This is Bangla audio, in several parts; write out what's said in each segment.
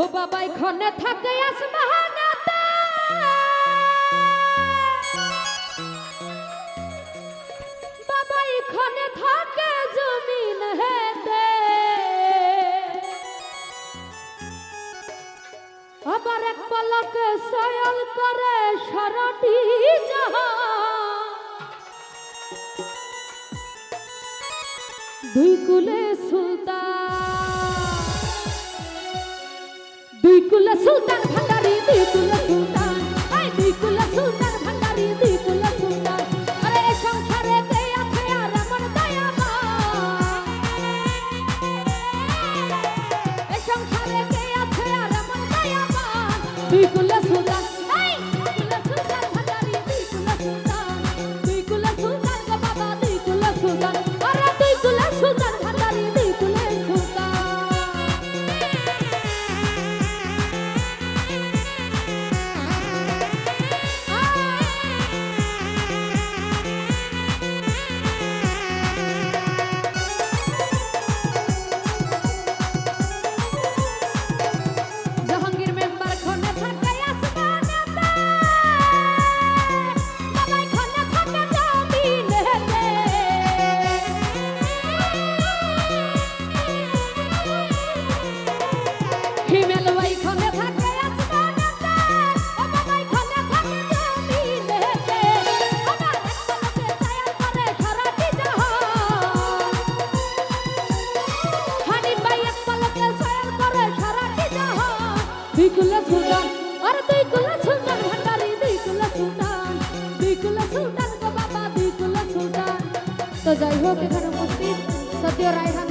ও বাবাই খনে থাকে আসমানাতে বাবাই খনে থাকে জমিন হেতে আবার এক পলকে সয়ল করে সারাটি দুই কুলে সুলতান। দুই কুলে সুলতান ভান্ডারি দুই কুলে সুলতান। আই দুই কুলে সুলতান ভান্ডারি দুই কুলে সুলতান। আরে সংসারে কে আছে আর এমন দয়াবান। এই সংসারে কে আছে আর এমন দয়াবান। দুই কুলে কুলা সুলতান আর দুই কুলা সুলতান ভান্ডারি দুই কুলা সুলতান দুই কুলা সুলতান গো বাবা, দুই কুলা সুলতান তো যাই হোক, এখানে উপস্থিত সত্য রায়হান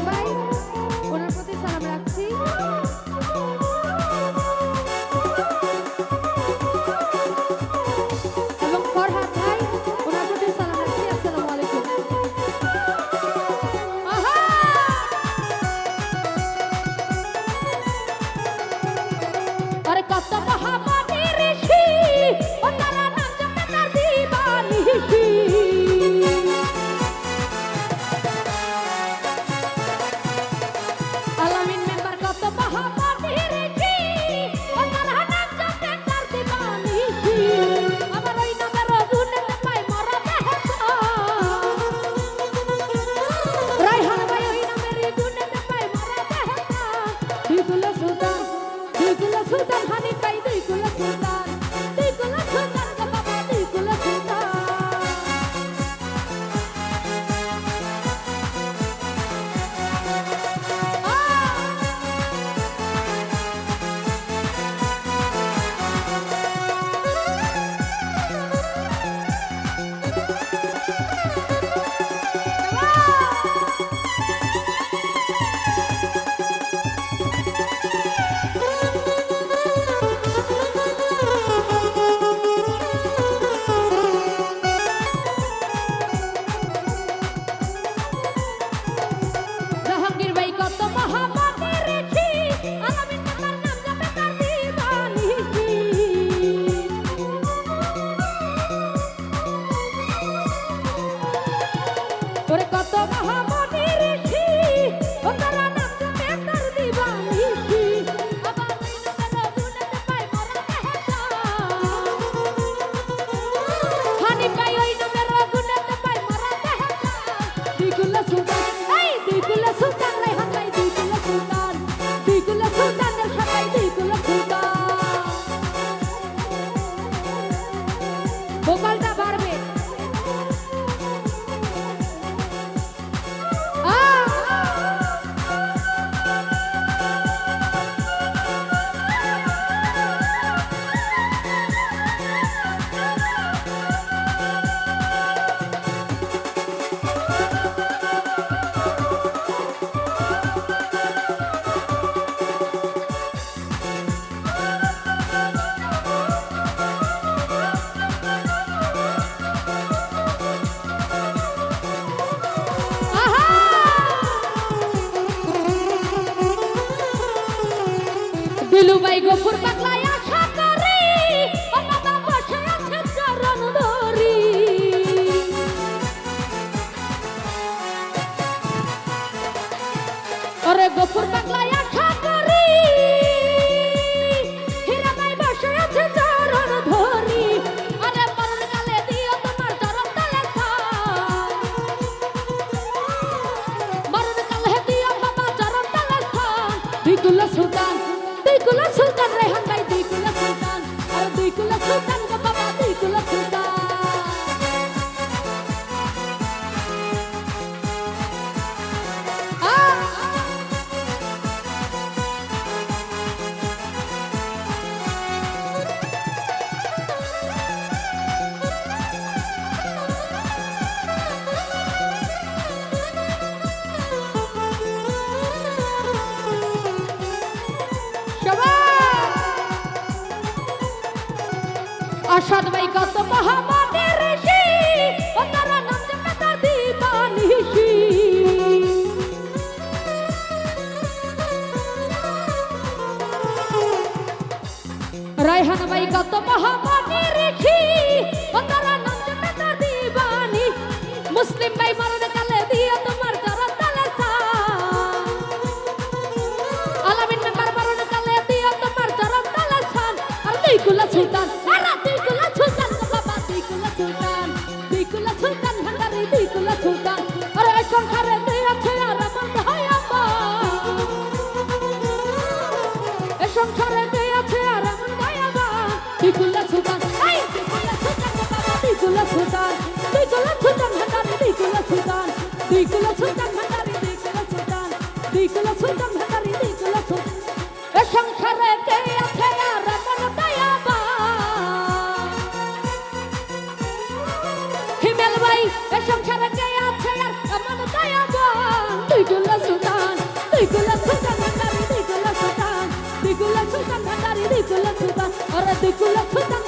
ওরে কত মহামানী ঋষি ও তারা নাম জপে তার দিবানিশি আবার ওই নামের দিলু বাই গোপুর পাতলায় আশা করি। ও বাবা বসে আছে চরণ ধরি। ওরে গোপুর পাতলায় আশা করি। হীরাবাই বসে আছে চরণ ধরি। আরে মরণ কালে দিও তোমার চরণ তালে থাম মরণ কালে দিও বাবা চরণ তালে থাম তুই তুলো সুতা দুইকুলা সুলতান গো বাবা দুইকুলা ভাই কত মহামানের ঋষি ও তারা নাম জপে তার দিবানি। মুসলিম ভাই মরণ কালে দিয়ে তোমার চরণ তালে সা আলামিন মেম্বার বারণ কালে দিও তোমার চরণ তালে ছান আর দুইকুলা সুলতান, আর দুইকুলা সুলতান গো বাবা দুইকুলা সুলতান দুইকুলা সুলতান, ভান্ডারি দুইকুলা সুলতান। সুলতান দুইকুলা সুলতান ভান্ডারি দুইকুলা সুলতান দুইকুলা সুলতান ভান্ডারি দুইকুলা সুলতান এ সংসারে কে আছে আর মন দয়াবা হিমেল ভাই, এ সংসারে কে আছে আর মন দয়াবা দুইকুলা সুলতান দুইকুলা সুলতান ভান্ডারি দুইকুলা সুলতান দুইকুলা সুলতান ভান্ডারি দুইকুলা সুলতান আরে দুইকুলা সুলতান